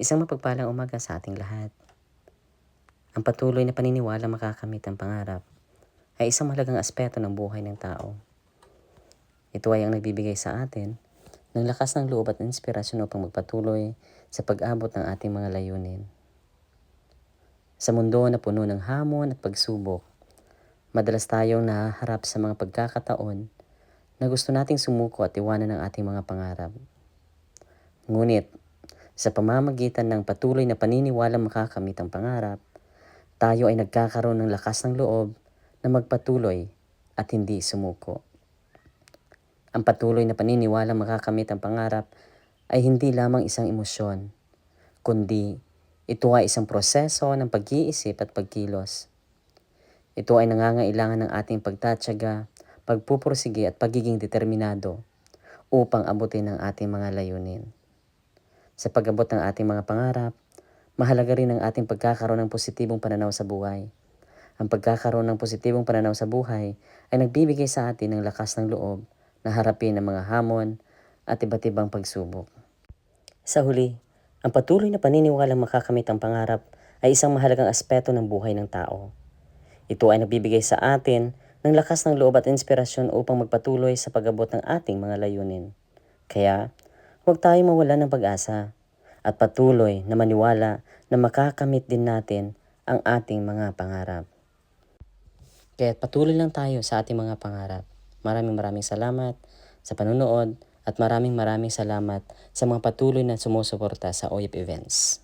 Isang mapagpalang umaga sa ating lahat. Ang patuloy na paniniwala makakamit ang pangarap ay isang mahalagang aspeto ng buhay ng tao. Ito ay ang nagbibigay sa atin ng lakas ng loob at inspirasyon upang magpatuloy sa pag-abot ng ating mga layunin. Sa mundo na puno ng hamon at pagsubok, madalas tayong nahaharap sa mga pagkakataon na gusto nating sumuko at iwanan ang ating mga pangarap. Ngunit, sa pamamagitan ng patuloy na paniniwala makakamit ang pangarap, tayo ay nagkakaroon ng lakas ng loob na magpatuloy at hindi sumuko. Ang patuloy na paniniwala makakamit ang pangarap ay hindi lamang isang emosyon, kundi ito ay isang proseso ng pag-iisip at pagkilos. Ito ay nangangailangan ng ating pagtatyaga, pagpupursige at pagiging determinado upang abutin ang ating mga layunin. Sa pag-abot ng ating mga pangarap, mahalaga rin ang ating pagkakaroon ng positibong pananaw sa buhay. Ang pagkakaroon ng positibong pananaw sa buhay ay nagbibigay sa atin ng lakas ng loob na harapin ang mga hamon at iba't ibang pagsubok. Sa huli, ang patuloy na paniniwalang makakamit ang pangarap ay isang mahalagang aspeto ng buhay ng tao. Ito ay nagbibigay sa atin ng lakas ng loob at inspirasyon upang magpatuloy sa pag-abot ng ating mga layunin. Kaya, huwag tayong mawalan ng pag-asa at patuloy na maniwala na makakamit din natin ang ating mga pangarap. Kaya patuloy lang tayo sa ating mga pangarap. Maraming maraming salamat sa panunood at maraming maraming salamat sa mga patuloy na sumusuporta sa OYP Events.